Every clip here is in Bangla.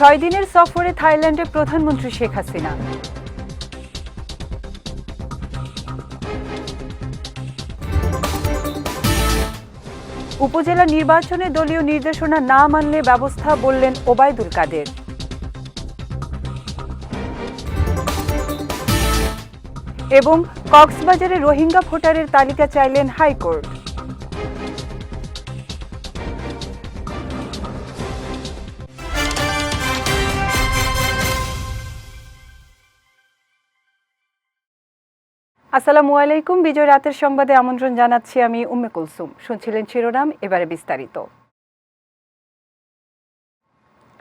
ছয় দিনের সফরে থাইল্যান্ডে প্রধানমন্ত্রী শেখ হাসিনা। উপজেলা নির্বাচনে দলীয় নির্দেশনা না মানলে ব্যবস্থা বললেন ওবায়দুল কাদের। এবং কক্সবাজারে রোহিঙ্গা ভোটারের তালিকা চাইলেন হাইকোর্ট। আসসালামু আলাইকুম। বিজয় রাতের সংবাদে আমন্ত্রণ জানাচ্ছি আমি উম্মে কুলসুম। শুনছিলেন শিরোনাম, এবারে বিস্তারিত।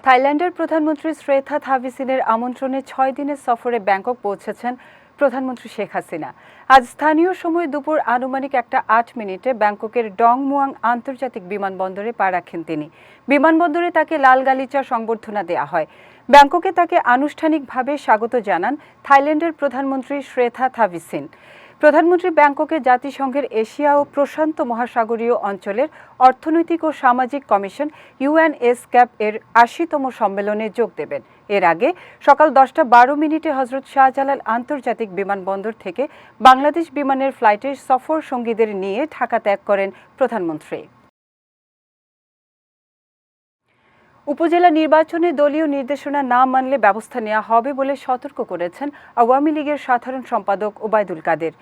থাইল্যান্ডের প্রধানমন্ত্রী শ্রেথা থাভিসিনের আমন্ত্রণে ছয় দিনের সফরে ব্যাংকক পৌঁছেছেন প্রধানমন্ত্রী শেখ হাসিনা। আজ স্থানীয় সময় দুপুর আনুমানিক একটা আট মিনিটে ব্যাংককের ডং মুয়াং আন্তর্জাতিক বিমানবন্দরে পা রাখেন তিনি। বিমানবন্দরে তাকে লাল গালিচা সংবর্ধনা দেওয়া হয়। ব্যাংককে তাকে আনুষ্ঠানিকভাবে স্বাগত জানান থাইল্যান্ডের প্রধানমন্ত্রী শ্রেথা থাভিসিন। প্রধানমন্ত্রী ব্যাংককে জাতিসংঘের এশিয়া ও প্রশান্ত মহাসাগরীয় অঞ্চলের অর্থনৈতিক ও সামাজিক কমিশন ইউএনএস ক্যাপ এর আশিতম সম্মেলনে যোগ দেবেন। এর আগে সকাল দশটা বারো মিনিটে হজরত শাহজালাল আন্তর্জাতিক বিমানবন্দর থেকে বাংলাদেশ বিমানের ফ্লাইটে সফর সঙ্গীদের নিয়ে ঢাকা ত্যাগ করেন প্রধানমন্ত্রী। উপজেলা নির্বাচনে দলীয় নির্দেশনা না মানলে ব্যবস্থা নেওয়া হবে বলে সতর্ক করেছেন আওয়ামী লীগের সাধারণ সম্পাদক ওবায়দুল কাদের।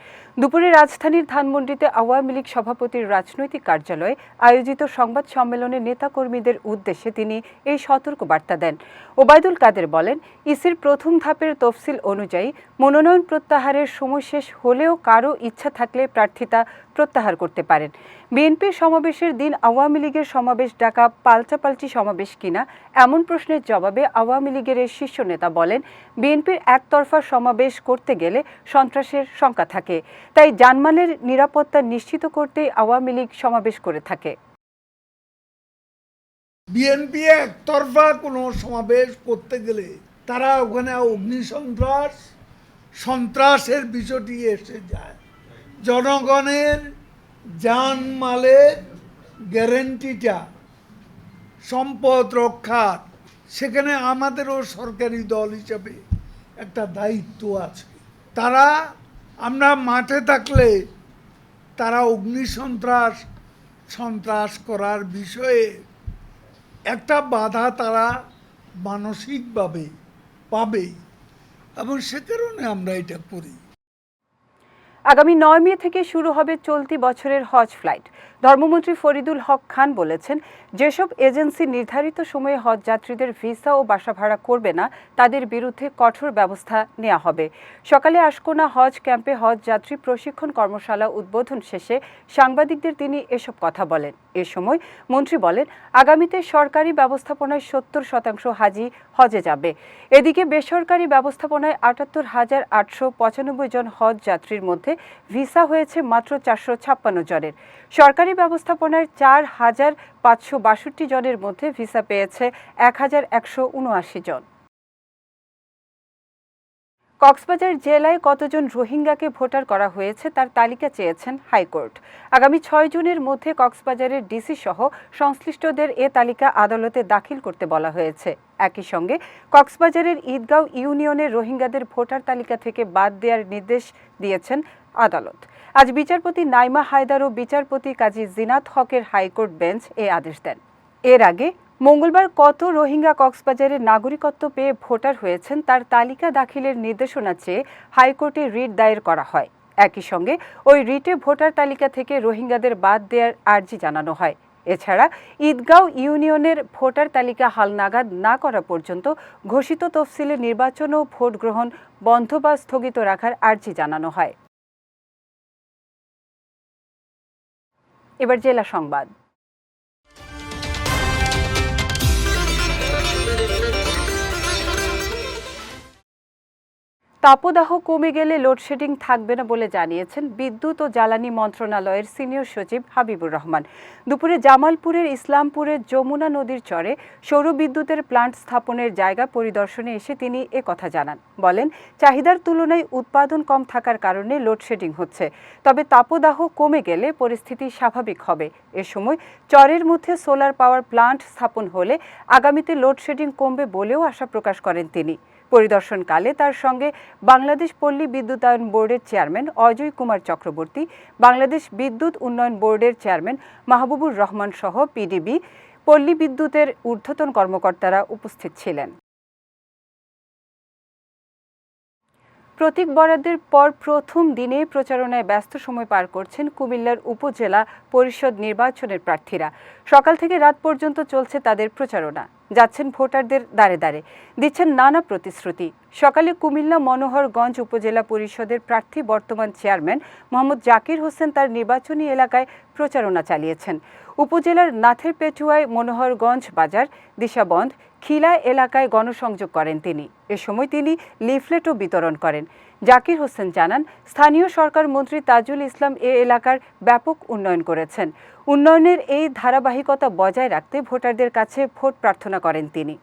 দুপুরে রাজধানীর ধানমন্ডিতে আওয়ামী লীগ সভাপতির রাজনৈতিক কার্যালয়ে আয়োজিত সংবাদ সম্মেলনে নেতাকর্মীদের উদ্দেশ্যে তিনি এই সতর্ক বার্তা দেন। ওবায়দুল কাদের বলেন, ইসির প্রথম ধাপের তফসিল অনুযায়ী মনোনয়ন প্রত্যাহারের সময় শেষ হলেও কারও ইচ্ছা থাকলে প্রার্থিতা প্রত্যাহার করতে পারেন। বিএনপির সমাবেশের দিন আওয়ামী লীগের সমাবেশ ডাকা পাল্টাপাল্টি সমাবেশ কিনা এমন প্রশ্নের জবাবে আওয়ামী লীগের শীর্ষ নেতা বলেন, বিএনপির একতরফা সমাবেশ করতে গেলে সন্ত্রাসের শঙ্কা থাকে। তাই জানমালের নিরাপত্তা নিশ্চিত করতে আওয়ামী লীগ সমাবেশ করে থাকে। বিএনপি একতরফা কোনো সমাবেশ করতে গেলে তারা ওখানে অগ্নিসন্ত্রাস সন্ত্রাসের বিষয়টি এসে যায়। জনগণের জানমালের গ্যারেন্টিটা, সম্পদ রক্ষার, সেখানে আমাদেরও সরকারি দল হিসাবে একটা দায়িত্ব আছে। তারা আমরা মাঠে থাকলে তারা অগ্নিসন্ত্রাস সন্ত্রাস করার বিষয়ে একটা বাধা তারা মানসিকভাবে পাবে। এবং সে কারণে আমরা এটা করি। আগামী নয় মে থেকে শুরু হবে চলতি বছরের হজ ফ্লাইট। ধর্মমন্ত্রী ফরিদুল হক খান বলেছেন, যেসব এজেন্সি নির্ধারিত সময়ে হজ যাত্রীদের ভিসা ও বাসা ভাড়া করবে না, তাদের বিরুদ্ধে কঠোর ব্যবস্থা নেওয়া হবে। সকালে আশকোনা হজ ক্যাম্পে হজ যাত্রী প্রশিক্ষণ কর্মশালা উদ্বোধন শেষে সাংবাদিকদের তিনি এসব কথা বলেন। এ সময় মন্ত্রী বলেন, আগামীতে সরকারি ব্যবস্থাপনায় সত্তর শতাংশ হাজি হজে যাবে। এদিকে বেসরকারি ব্যবস্থাপনায় আটাত্তর হাজার আটশো পঁচানব্বই জন হজ যাত্রীর মধ্যে ভিসা হয়েছে মাত্র চারশো ছাপ্পান্ন জনের। সরকারি ব্যবস্থাপনায় চার হাজার পাঁচশো বাষট্টি জনের মধ্যে ভিসা পেয়েছে এক হাজার একশো উনআশি জন। কক্সবাজার জেলায় কতজন রোহিঙ্গাকে ভোটার করা হয়েছে তার তালিকা চেয়েছেন হাইকোর্ট। আগামী ছয় জুনের মধ্যে কক্সবাজারের ডিসি সহ সংশ্লিষ্টদের এ তালিকা আদালতে দাখিল করতে বলা হয়েছে। একই সঙ্গে কক্সবাজারের ঈদগাঁও ইউনিয়নের রোহিঙ্গাদের ভোটার তালিকা থেকে বাদ দেওয়ার নির্দেশ দিয়েছেন আদালত। আজ বিচারপতি নাইমা হায়দার ও বিচারপতি কাজী জিনাত হকের হাইকোর্ট বেঞ্চ এ আদেশ দেন। এর আগে মঙ্গলবার কত রোহিঙ্গা কক্সবাজারের নাগরিকত্ব পেয়ে ভোটার হয়েছেন তার তালিকা দাখিলের নির্দেশনা চেয়ে হাইকোর্টে রিট দায়ের করা হয়। একই সঙ্গে ওই রিটে ভোটার তালিকা থেকে রোহিঙ্গাদের বাদ দেওয়ার আর্জি জানানো হয়। এছাড়া ঈদগাঁও ইউনিয়নের ভোটার তালিকা হালনাগাদ না করা পর্যন্ত ঘোষিত তফসিলে নির্বাচন ও ভোট গ্রহণ বন্ধ বা স্থগিত রাখার আর্জি জানানো হয়। এবার জেলা সংবাদ। তাপদাহ কমে গেলে লোডশেডিং থাকবে না বলে জানিয়েছেন বিদ্যুৎ ও জ্বালানি মন্ত্রণালয়ের সিনিয়র সচিব হাবিবুর রহমান। দুপুরে জামালপুরের ইসলামপুরের যমুনা নদীর চরে সৌর বিদ্যুতের প্লান্ট স্থাপনের জায়গা পরিদর্শনে এসে তিনি এ কথা জানান। বলেন, চাহিদার তুলনায় উৎপাদন কম থাকার কারণে লোডশেডিং হচ্ছে। তবে তাপদাহ কমে গেলে পরিস্থিতি স্বাভাবিক হবে। এ সময় চরের মধ্যে সোলার পাওয়ার প্লান্ট স্থাপন হলে আগামীতে লোডশেডিং কমবে বলেও আশা প্রকাশ করেন তিনি। পরিদর্শনকালে তার সঙ্গে বাংলাদেশ পল্লী বিদ্যুতায়ন বোর্ডের চেয়ারম্যান অজয় কুমার চক্রবর্তী, বাংলাদেশ বিদ্যুৎ উন্নয়ন বোর্ডের চেয়ারম্যান মাহবুবুর রহমান সহ পিডিবি পল্লী বিদ্যুতের ঊর্ধ্বতন কর্মকর্তারা উপস্থিত ছিলেন। প্রতীক বরাদ্দের পর প্রথম দিনে প্রচারণায় ব্যস্ত সময় পার করছেন কুমিল্লার উপজেলা পরিষদ নির্বাচনের প্রার্থীরা। সকাল থেকে রাত পর্যন্ত চলছে তাদের প্রচারণা। যাচ্ছেন ভোটারদের দাঁড়ে দাঁড়ে দিচ্ছেন নানা প্রতিশ্রুতি। সকালে কুমিল্লা মনোহরগঞ্জ উপজেলা পরিষদের প্রার্থী বর্তমান চেয়ারম্যান মোহাম্মদ জাকির হোসেন তার নির্বাচনী এলাকায় প্রচারণা চালিয়েছেন। উপজেলার নাথের পেটুয়ায় মনোহরগঞ্জ বাজার, দিশাবন্ধ, খিলা এলাকায় গণসংযোগ করেন তিনি। এ সময় তিনি লিফলেটও বিতরণ করেন। জাকির হোসেন জানান স্থানীয় সরকার মন্ত্রী তাজুল ইসলাম এ এলাকার ব্যাপক উন্নয়ন করেছেন। উন্নয়নের এই ধারাবাহিকতা বজায় রাখতে ভোটারদের কাছে ভোট প্রার্থনা করেন তিনি।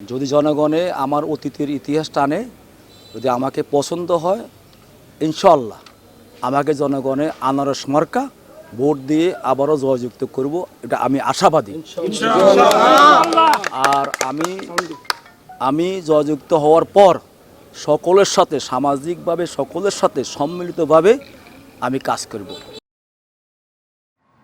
যদি জনগণে আমার অতীতের ইতিহাস টানে যদি আমাকে পছন্দ হয় ইনশাল্লাহ আমাকে জনগণে আনারস মার্কা ভোট দিয়ে আবারও জয়যুক্ত করব এটা আমি আশাবাদী। আর আমি আমি জয়যুক্ত হওয়ার পর সকলের সাথে, সামাজিকভাবে সকলের সাথে, সম্মিলিতভাবে আমি কাজ করব।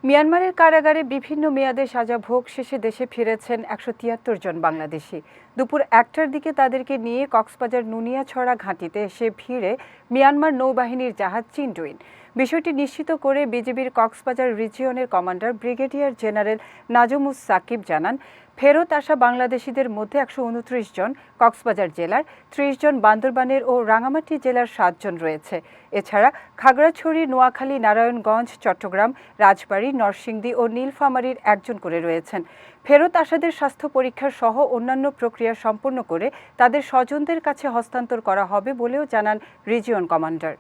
মিয়ানমারের কারাগারে বিভিন্ন মেয়াদে সাজা ভোগ শেষে দেশে ফিরেছেন একশো তিয়াত্তর জন বাংলাদেশি। দুপুর একটার দিকে তাদেরকে নিয়ে কক্সবাজার নুনিয়াছড়া ঘাঁটিতে এসে ভিড়ে মিয়ানমার নৌবাহিনীর জাহাজ চিন্টুইন বিষয়টি নিশ্চিত করে বিজিবির Cox's Bazar রিজিয়নের commander brigadier general Nazmus Sakib জানান, ফেরত আসা বাংলাদেশিদের মধ্যে একশো উনত্রিশ জন কক্সবাজার জেলার, ত্রিশ জন বান্দরবানের ও রাঙামাটি জেলার সাতজন রয়েছে। এছাড়া খাগড়াছড়ি, নোয়াখালী, নারায়ণগঞ্জ, চট্টগ্রাম, রাজবাড়ী, নরসিংদী ও নীলফামারীর একজন করে রয়েছেন। ফেরত আসাদের স্বাস্থ্য পরীক্ষা সহ অন্যান্য প্রক্রিয়া সম্পন্ন করে তাদের স্বজনদের কাছে হস্তান্তর করা হবে বলেও জানান রিজিয়ন কমান্ডার।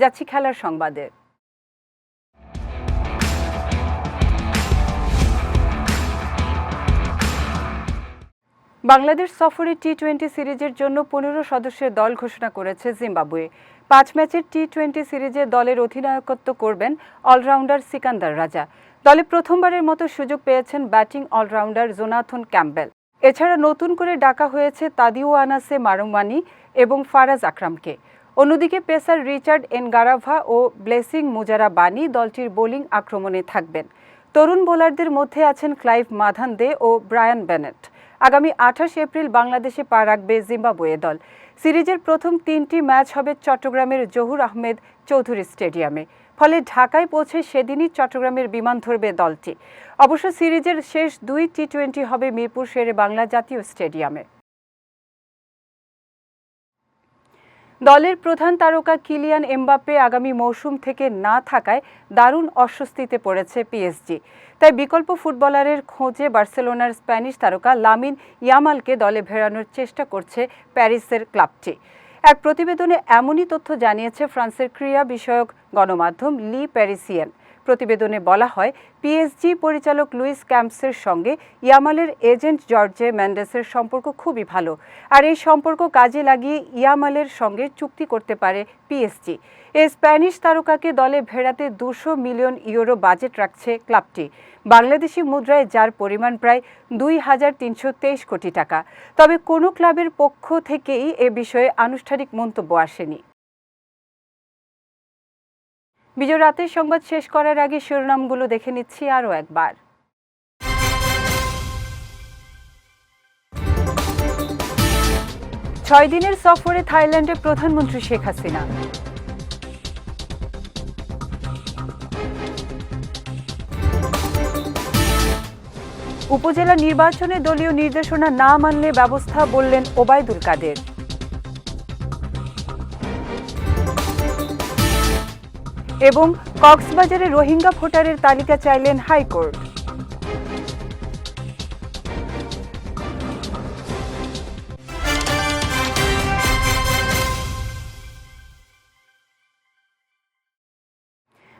যাচ্ছি খেলার সংবাদে। বাংলাদেশ সফরে টি টোয়েন্টি সিরিজের জন্য পনেরো সদস্যের দল ঘোষণা করেছে জিম্বাবুয়ে। পাঁচ ম্যাচের টি টোয়েন্টি সিরিজে দলের অধিনায়কত্ব করবেন অলরাউন্ডার সিকান্দার রাজা। দলে প্রথমবারের মতো সুযোগ পেয়েছেন ব্যাটিং অলরাউন্ডার জোনাথন ক্যাম্বেল এছাড়া নতুন করে ডাকা হয়েছে তাদিও আনাসে মারুমানি এবং ফারাজ আকরামকে। অন্যদিকে পেসার রিচার্ড এনগারাভা ও ব্লেসিং মুজারা বানি দলটির বোলিং আক্রমণে থাকবেন। তরুণ বোলারদের মধ্যে আছেন ক্লাইভ মাধান দে ও ব্রায়ান বেনেট। আগামী আঠাশ এপ্রিল বাংলাদেশে পা রাখবে জিম্বাবুয়ে দল। সিরিজের প্রথম তিনটি ম্যাচ হবে চট্টগ্রামের জহুর আহমেদ চৌধুরী স্টেডিয়ামে। ফলে ঢাকায় পৌঁছে সেদিনই চট্টগ্রামের বিমান ধরবে দলটি। অবশ্য সিরিজের শেষ দুই টি টোয়েন্টি হবে মিরপুর শেরে বাংলা জাতীয় স্টেডিয়ামে। দলের প্রধান তারকা কিলিয়ান এমবাপ্পে আগামী মৌসুম থেকে না থাকায় দারুণ অস্বস্তিতে পড়েছে পিএসজি। তাই বিকল্প ফুটবলারের খোঁজে বার্সেলোনার স্প্যানিশ তারকা লামিন ইয়ামালকে দলে ভেড়ানোর চেষ্টা করছে প্যারিসের ক্লাবটি। এক প্রতিবেদনে এমনই তথ্য জানিয়েছে ফ্রান্সের ক্রীড়া বিষয়ক গণমাধ্যম লি প্যারিসিয়ান। প্রতিবেদনে বলা হয় পিএসজি পরিচালক লুইস ক্যাম্পসের সঙ্গে ইয়ামালের এজেন্ট জর্জে ম্যান্ডেসের সম্পর্ক খুবই ভালো। আর এই সম্পর্ক কাজে লাগিয়ে ইয়ামালের সঙ্গে চুক্তি করতে পারে পিএসজি এই স্প্যানিশ তারকাকে দলে ভেড়াতে দুশো মিলিয়ন ইউরো বাজেট রাখছে ক্লাবটি। বাংলাদেশি মুদ্রায় যার পরিমাণ প্রায় দুই হাজার তিনশো তেইশ কোটি টাকা। তবে কোনো ক্লাবের পক্ষ থেকেই এ বিষয়ে আনুষ্ঠানিক মন্তব্য আসেনি। বিজয় রাতের সংবাদ শেষ করার আগে শিরোনামগুলো দেখে নিচ্ছি আরও একবার। ছয় দিনের সফরে থাইল্যান্ডে প্রধানমন্ত্রী শেখ হাসিনা। উপজেলা নির্বাচনে দলীয় নির্দেশনা না মানলে ব্যবস্থা বললেন ওবায়দুল কাদের। এবং কক্সবাজারে রোহিঙ্গা ভোটারের তালিকা চাইলেন হাইকোর্ট।